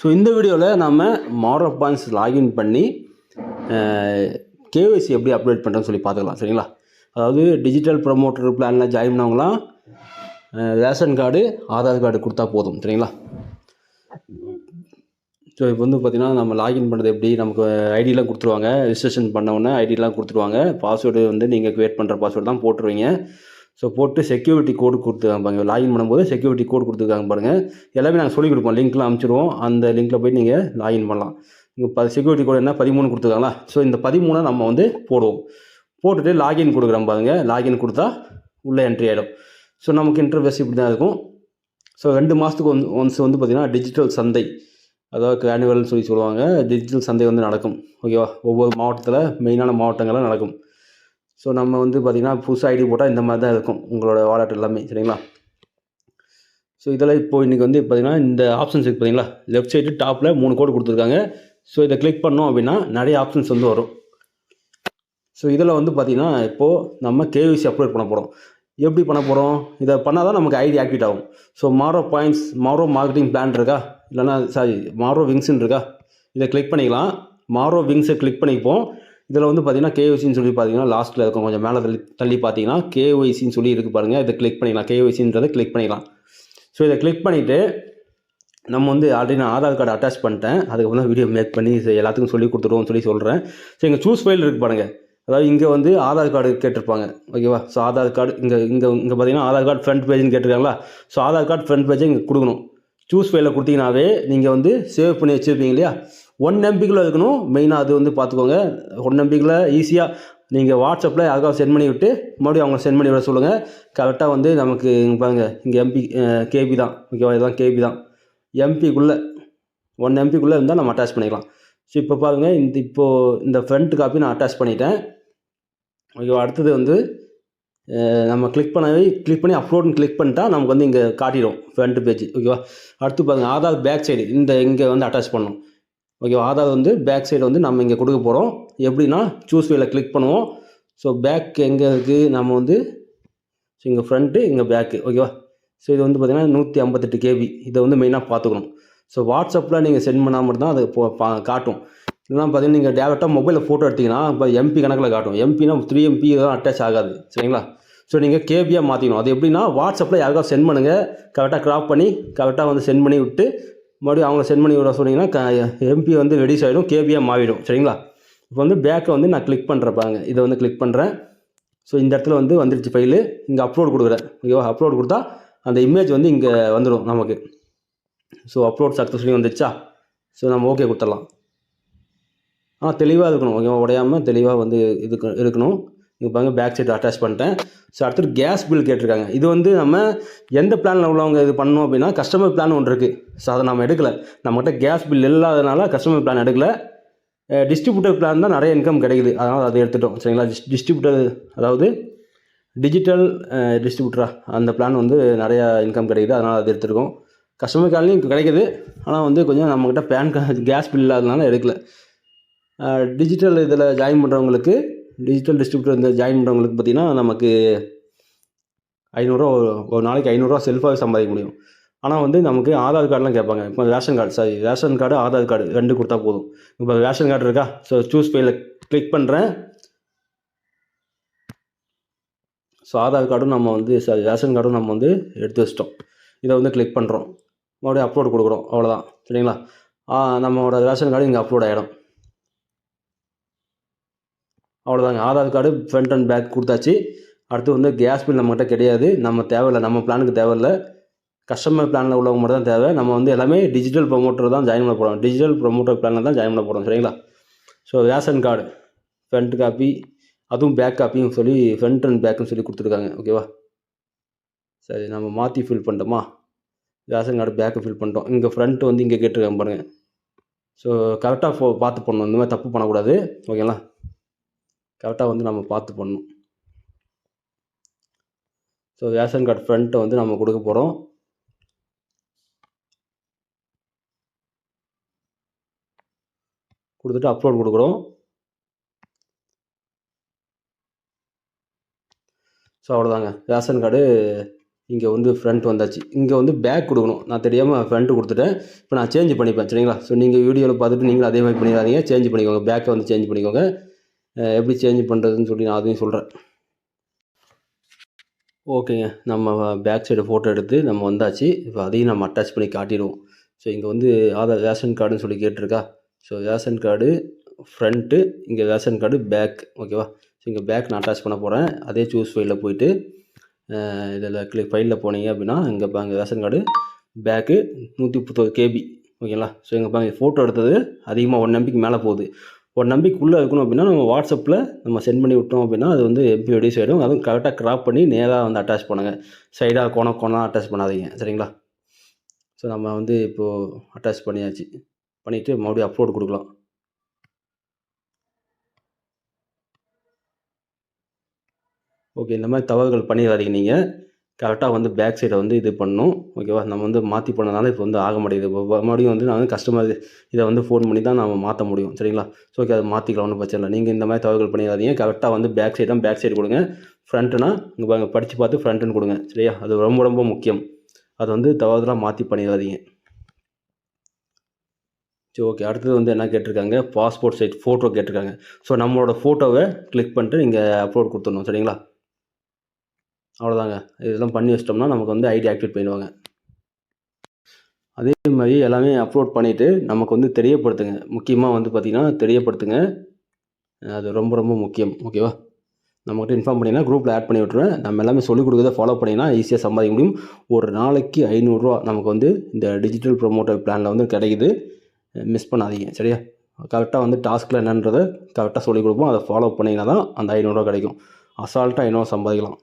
So இந்த வீடியோவில் நம்ம மாரோ பாயிண்ட்ஸ் லாகின் பண்ணி கேஒய்சி எப்படி அப்டேட் பண்ணுறோன்னு சொல்லி பார்த்துக்கலாம். சரிங்களா? அதாவது டிஜிட்டல் ப்ரொமோட்டர் பிளானில் ஜாயின் பண்ணவங்களாம் ரேஷன் கார்டு ஆதார் கார்டு கொடுத்தா போதும். சரிங்களா? ஸோ இப்போ வந்து பார்த்திங்கன்னா நம்ம லாகின் பண்ணுறது எப்படி? நமக்கு ஐடிலாம் கொடுத்துருவாங்க. ரிஜிஸ்ட்ரேஷன் பண்ண உடனே ஐடிலாம் கொடுத்துருவாங்க. பாஸ்வேர்டு வந்து நீங்கள் க்ரியேட் பண்ணுற பாஸ்வேர்டு தான் போட்டுருவீங்க. ஸோ போட்டு செக்யூரிட்டி கோடு கொடுத்துருக்காங்க பாருங்கள் லாகின் பண்ணும்போது செக்யூரிட்டி கோட் கொடுத்துருக்காங்க பாருங்கள் எல்லாமே நாங்கள் சொல்லிக் கொடுப்போம். லிங்க்லாம் அனுப்பிச்சிடுவோம் அந்த லிங்க்கில் போய் நீங்கள் லாகின் பண்ணலாம். இங்கே ப செக்யூரிட்டி கோடு என்ன? பதிமூணு கொடுத்துருக்காங்களா? ஸோ இந்த பதிமூணை நம்ம வந்து போடுவோம். போட்டுட்டு லாகின் கொடுக்குறோம் பாருங்கள் லாகின் கொடுத்தா உள்ளே என்ட்ரி ஆகிடும் ஸோ நமக்கு இன்டர்ஃபேஸ் இப்படி தான் இருக்கும். ஸோ ரெண்டு மாதத்துக்கு ஒன் ஒன்ஸ் வந்து பார்த்திங்கன்னா டிஜிட்டல் சந்தை. அதாவது ஆனுவல்னு சொல்லி சொல்லுவாங்க. டிஜிட்டல் சந்தை வந்து நடக்கும். ஓகேவா ஒவ்வொரு மாவட்டத்தில் மெயினான மாவட்டங்களாக நடக்கும். ஸோ நம்ம வந்து பார்த்திங்கன்னா புதுசாக ஐடி போட்டால் இந்த மாதிரி தான் இருக்கும். உங்களோட வாலெட் எல்லாமே சரிங்களா? ஸோ இதெல்லாம் இப்போ இன்றைக்கி வந்து பார்த்திங்கன்னா இந்த ஆப்ஷன்ஸ் இருக்குது பார்த்தீங்களா லெஃப்ட் சைடு டாப்பில் மூணு கோடு கொடுத்துருக்காங்க. ஸோ இதை கிளிக் பண்ணோம் அப்படின்னா நிறைய ஆப்ஷன்ஸ் வந்து வரும். ஸோ இதில் வந்து பார்த்திங்கன்னா இப்போது நம்ம கேவிசி அப்லோட் பண்ண போகிறோம் எப்படி பண்ண போகிறோம் இதை பண்ணால் தான் நமக்கு ஐடி ஆக்டிவேட் ஆகும். So Maro points Maro marketing plan இருக்கா? இல்லைனா சாரி மாரோ விங்ஸ்ன்னு இருக்கா? இதை கிளிக் பண்ணிக்கலாம். மாரோ விங்ஸை கிளிக் பண்ணிப்போம். இதில் வந்து பார்த்தீங்கன்னா கேஒய்சின்னு சொல்லி பார்த்தீங்கன்னா லாஸ்ட்டில் இருக்கும். கொஞ்சம் மேலே தள்ளி தள்ளி பார்த்தீங்கன்னா கேஒய்சின்னு சொல்லி இருக்குது பாருங்கள் இதை கிளிக் பண்ணிக்கலாம். கேஒய்சின்றதை கிளிக் பண்ணிக்கலாம். ஸோ இதை கிளிக் பண்ணிவிட்டு நம்ம வந்து ஆல்ரெடி நான் ஆதார் கார்டு அட்டாச் பண்ணிட்டேன். அதுக்கப்புறம் தான் வீடியோ மேக் பண்ணி எல்லாத்துக்கும் சொல்லி கொடுத்துருவோம்னு சொல்லி சொல்கிறேன் ஸோ இங்கே சூஸ் ஃபைல் இருக்குது பாருங்கள் அதாவது இங்கே வந்து ஆதார் கார்டு கேட்டிருப்பாங்க. ஓகேவா ஸோ ஆதார் கார்டு இங்கே இங்கே இங்கே பார்த்தீங்கன்னா ஆதார் கார்டு ஃப்ரண்ட் பேஜ்னு கேட்டிருக்காங்களா? ஸோ ஆதார் கார்டு ஃப்ரண்ட் பேஜை இங்கே கொடுக்கணும். சூஸ் ஃபைலில் கொடுத்தீங்கன்னாவே நீங்கள் வந்து சேவ் பண்ணி வச்சுருப்பீங்க இல்லையா? ஒன் எம்பிக்குள்ளே இருக்கணும். மெயினாக அது வந்து பார்த்துக்கோங்க. ஒன் எம்பிக்குள்ளே ஈஸியாக நீங்கள் வாட்ஸ்அப்பில் யாருக்காவது சென்ட் பண்ணி விட்டு மறுபடியும் அவங்க சென்ட் பண்ணி விட சொல்லுங்கள் கரெக்டாக வந்து நமக்கு இங்கே பாருங்கள் இங்கே எம்பி கேபி தான். ஓகேவா? இதெல்லாம் கேபி தான். எம்பிக்குள்ளே ஒன் எம்பிக்குள்ளே இருந்தால் நம்ம அட்டாச் பண்ணிக்கலாம். ஸோ இப்போ பாருங்கள் இந்த இப்போது இந்த ஃப்ரண்ட் காப்பி நான் அட்டாச் பண்ணிட்டேன். ஓகேவா? அடுத்தது வந்து நம்ம கிளிக் பண்ணவே கிளிக் பண்ணி அப்லோட்னு கிளிக் பண்ணிட்டா நமக்கு வந்து இங்கே காட்டிடும் ஃப்ரண்ட் பேஜ் ஓகேவா? அடுத்து பாருங்கள் ஆதார் பேக் சைடு இந்த இங்கே வந்து அட்டாச் பண்ணணும். ஓகேவா ஆதார் வந்து பேக் சைடு வந்து நம்ம இங்கே கொடுக்க போகிறோம் எப்படின்னா சூஸ் வேல கிளிக் பண்ணுவோம். ஸோ பேக் எங்கே இருக்குது நம்ம வந்து ஸோ இங்கே ஃப்ரண்ட்டு இங்கே பேக்கு ஓகேவா ஸோ இது வந்து பார்த்திங்கன்னா நூற்றி ஐம்பத்தெட்டு கேபி இதை வந்து மெயினாக பார்த்துக்கணும். ஸோ வாட்ஸ்அப்பில் நீங்கள் சென்ட் பண்ணால் மட்டும்தான் அது பா காட்டும். இல்லைன்னா பார்த்தீங்கன்னா நீங்கள் டேரெக்டாக மொபைலில் ஃபோட்டோ எடுத்தீங்கன்னா இப்போ எம்பி கணக்கில் காட்டும். எம்பினா த்ரீ எம்பி இதெல்லாம் அட்டாச் ஆகாது. சரிங்களா? ஸோ நீங்கள் கேபியாக மாற்றிக்கணும் அது எப்படின்னா வாட்ஸ்அப்பில் யாருக்காவது சென்ட் பண்ணுங்கள் கரெக்டாக க்ராப் பண்ணி கரெக்டாக வந்து சென்ட் பண்ணி விட்டு மறுபடியும் அவங்கள சென்ட் பண்ணி விட சொன்னீங்கன்னா எம்பி வந்து ரெடியூஸ் ஆகிடும் கேபியாக மாறிடும். சரிங்களா? இப்போ வந்து பேக்கை வந்து நான் கிளிக் பண்ணுறேன் இதை வந்து கிளிக் பண்ணுறேன் ஸோ இந்த இடத்துல வந்து வந்துருச்சு ஃபைலு இங்கே அப்லோட் கொடுக்குறேன். ஓகேவா அப்லோட் கொடுத்தா அந்த இமேஜ் வந்து இங்கே வந்துடும் நமக்கு. ஸோ அப்லோட் சக்ஸஸ்ஃபுல்லி வந்துச்சா ஸோ நம்ம ஓகே கொடுத்துடலாம். ஆனால் தெளிவாக இருக்கணும். ஓகேவா? உடையாமல் தெளிவாக வந்து இதுக்கு இருக்கணும். இங்கே பாருங்கள் பேக் சைடு அட்டாச் பண்ணிட்டேன். ஸோ அடுத்தது கேஸ் பில் கேட்டிருக்காங்க. இது வந்து நம்ம எந்த பிளானில் உள்ளவங்க இது பண்ணணும் அப்படின்னா கஸ்டமர் பிளான் ஒன்று இருக்குது ஸோ அதை நம்ம எடுக்கலை. நம்மகிட்ட கேஸ் பில் இல்லாதனால கஸ்டமர் பிளான் எடுக்கலை. டிஸ்ட்ரிபியூட்டர் பிளான் தான் நிறைய இன்கம் கிடைக்குது. அதனால் அதை எடுத்துட்டோம். சரிங்களா? டிஸ்ட்ரிபியூட்டர் அதாவது டிஜிட்டல் டிஸ்ட்ரிபியூட்டரா அந்த பிளான் வந்து நிறையா இன்கம் கிடைக்குது. அதனால் அதை எடுத்துருக்கோம். கஸ்டமர் கால்லையும் கிடைக்குது. ஆனால் வந்து கொஞ்சம் நம்மக்கிட்ட பேன் கேஸ் பில் இல்லாதனால எடுக்கல. டிஜிட்டல் இதில் ஜாயின் பண்ணுறவங்களுக்கு டிஜிட்டல் டிஸ்ட்ரிபியூட்டர் இந்த ஜாயின் பண்ணுறவங்களுக்கு பார்த்திங்கன்னா நமக்கு ஐநூறுரூவா ஒரு- ஒரு நாளைக்கு ஐநூறுரூவா செல்ஃபாகவே சம்பாதிக்க முடியும். ஆனால் வந்து நமக்கு ஆதார் கார்டுலாம் கேட்பாங்க. இப்போ ration card sorry ration card Aadhaar card ரெண்டு கொடுத்தா போதும். இப்போ ரேஷன் கார்டு இருக்கா? ஸோ சூஸ் பேயில் கிளிக் பண்ணுறேன் ஸோ ஆதார் கார்டும் நம்ம வந்து சாரி ரேஷன் கார்டும் நம்ம வந்து எடுத்து வச்சிட்டோம். இதை வந்து கிளிக் பண்ணுறோம் மறுபடியும் அப்லோடு கொடுக்குறோம். அவ்வளோதான் சரிங்களா? ஆ, நம்மளோட ரேஷன் கார்டு இங்கே அப்லோட் ஆகிடும் அவ்வளோதாங்க Aadhaar card front and back கொடுத்தாச்சு. அடுத்து வந்து கேஸ் பில் நம்மகிட்ட கிடையாது. நம்ம தேவையில்லை. நம்ம பிளானுக்கு தேவையில்லை. கஸ்டமர் பிளானில் உள்ளவங்க மட்டும் தான் தேவை. நம்ம வந்து எல்லாமே டிஜிட்டல் ப்ரொமோட்டர் தான் ஜாயின் பண்ண போகிறோம் டிஜிட்டல் ப்ரொமோட்டர் பிளானில் தான் ஜாயின் பண்ண போகிறோம் சரிங்களா? So ration card front copy அதுவும் பேக் காப்பியும் சொல்லி ஃப்ரண்ட் அண்ட் பேக்குன்னு சொல்லி கொடுத்துருக்காங்க. ஓகேவா சரி நம்ம மாற்றி ஃபில் பண்ணிட்டோமா? ரேஷன் கார்டு பேக்கை ஃபில் பண்ணிட்டோம். இங்கே ஃப்ரண்ட்டு வந்து இங்கே கேட்டிருக்காங்க பாருங்கள் ஸோ கரெக்டாக ஃபோ பார்த்து பண்ணணும். இந்த மாதிரி தப்பு பண்ணக்கூடாது. ஓகேங்களா கரெக்டாக வந்து நம்ம பார்த்து பண்ணணும். ஸோ ரேஷன் கார்டு ஃப்ரண்ட்டை வந்து நம்ம கொடுக்க போகிறோம் கொடுத்துட்டு அப்லோட் கொடுக்குறோம். ஸோ அவ்வளோதாங்க. ரேஷன் கார்டு இங்கே வந்து ஃப்ரண்ட் வந்தாச்சு. இங்கே வந்து பேக் கொடுக்கணும். நான் தெரியாமல் ஃப்ரண்ட்டு கொடுத்துட்டேன். இப்போ நான் சேஞ்ச் பண்ணிப்பேன் சரிங்களா? ஸோ நீங்கள் வீடியோவில் பார்த்துட்டு நீங்களும் அதே மாதிரி பண்ணிடாதீங்க. சேஞ்ச் பண்ணிக்கோங்க. பேக்கை வந்து சேஞ்ச் பண்ணிக்கோங்க. எப்படி சேஞ்ச் பண்ணுறதுன்னு சொல்லி நான் அதையும் சொல்கிறேன் ஓகேங்க நம்ம பேக் சைடு ஃபோட்டோ எடுத்து நம்ம வந்தாச்சு. இப்போ அதையும் நம்ம அட்டாச் பண்ணி காட்டிடுவோம். ஸோ இங்கே வந்து ஆதார் ரேஷன் கார்டுன்னு சொல்லி கேட்டிருக்கா? ஸோ ரேஷன் கார்டு ஃப்ரண்ட்டு இங்கே ரேஷன் கார்டு பேக் ஓகேவா ஸோ இங்கே பேக் நான் அட்டாச் பண்ண போகிறேன் அதே சூஸ் ஃபைலில் போயிட்டு இதில் கிளிக் ஃபைலில் போனீங்க அப்படின்னா இங்கே பாருங்க ரேஷன் கார்டு பேக்கு நூற்றி முப்பத்தோரு கேபி ஓகேங்களா ஸோ இங்கே பாருங்க ஃபோட்டோ எடுத்தது அதிகமாக ஒன் எம்பிக்கு மேலே போகுது. ஒரு நம்பிக்கைக்குள்ளே இருக்கணும் அப்படின்னா நம்ம வாட்ஸ்அப்பில் நம்ம சென்ட் பண்ணி விட்டோம் அப்படின்னா அது வந்து எப்படி ரெடியூஸ் ஆகிடும் அதுவும் கரெக்டாக க்ராப் பண்ணி நேராக வந்து அட்டாச் பண்ணுங்கள் சைடாக கோணம் கோணம் அட்டாச் பண்ணாதீங்க. சரிங்களா? ஸோ நம்ம வந்து இப்போது அட்டாச் பண்ணியாச்சு. பண்ணிவிட்டு மறுபடியும் அப்லோடு கொடுக்கலாம். ஓகே இந்த மாதிரி தவறுகள் பண்ணிடாதீங்க நீங்கள் கரெக்டாக வந்து பேக் சைடை வந்து இது பண்ணணும் ஓகேவா நம்ம வந்து மாற்றி பண்ணனால இப்போ வந்து ஆக மாட்டேங்குது. மறுபடியும் வந்து நான் வந்து கஸ்டமர் இதை வந்து ஃபோன் பண்ணி தான் நம்ம மாற்ற முடியும். சரிங்களா? ஸோ ஓகே அதை மாற்றிக்கலாம் ஒன்றும் பிரச்சனை இல்லை. நீங்கள் இந்த மாதிரி தவறுகள் பண்ணிடாதீங்க. கரெக்டாக வந்து பேக் சைடு தான் பேக் சைடு கொடுங்க ஃப்ரண்ட்டுனா இங்கே பாருங்க படித்து பார்த்து ஃப்ரண்ட்டுன்னு கொடுங்க. சரியா? அது ரொம்ப ரொம்ப முக்கியம். அது வந்து தவறுதலாக மாற்றி பண்ணிடாதீங்க. சரி ஓகே அடுத்தது வந்து என்ன கேட்டிருக்காங்க? பாஸ்போர்ட் சைட் ஃபோட்டோ கேட்டிருக்காங்க. ஸோ நம்மளோட ஃபோட்டோவை கிளிக் பண்ணிட்டு நீங்கள் அப்லோட் கொடுத்துடணும். சரிங்களா? அவ்வளோதாங்க. இதெல்லாம் பண்ணி வச்சிட்டோம்னா நமக்கு வந்து ஐடி ஆக்டிவேட் பண்ணிடுவாங்க. அதே மாதிரி எல்லாமே அப்லோட் பண்ணிவிட்டு நமக்கு வந்து தெரியப்படுத்துங்க. முக்கியமாக வந்து பார்த்திங்கன்னா தெரியப்படுத்துங்க. அது ரொம்ப ரொம்ப முக்கியம். ஓகேவா? நம்மகிட்ட இன்ஃபார்ம் பண்ணிங்கன்னா குரூப்பில் ஆட் பண்ணி விட்ருவேன் நம்ம எல்லாமே சொல்லிக் கொடுக்குறத ஃபாலோ பண்ணிங்கன்னா ஈஸியாக சம்பாதிக்க முடியும். ஒரு நாளைக்கு ஐநூறுரூவா நமக்கு வந்து இந்த டிஜிட்டல் ப்ரொமோட்டர் பிளானில் வந்து கிடைக்குது. மிஸ் பண்ணாதீங்க. சரியா? கரெக்டாக வந்து டாஸ்கில் என்னன்றதை கரெக்டாக சொல்லிக் கொடுப்போம். அதை ஃபாலோ பண்ணிங்கன்னா தான் அந்த ஐநூறுரூவா கிடைக்கும். அசால்ட்டாக ஐநூறுவா சம்பாதிக்கலாம்.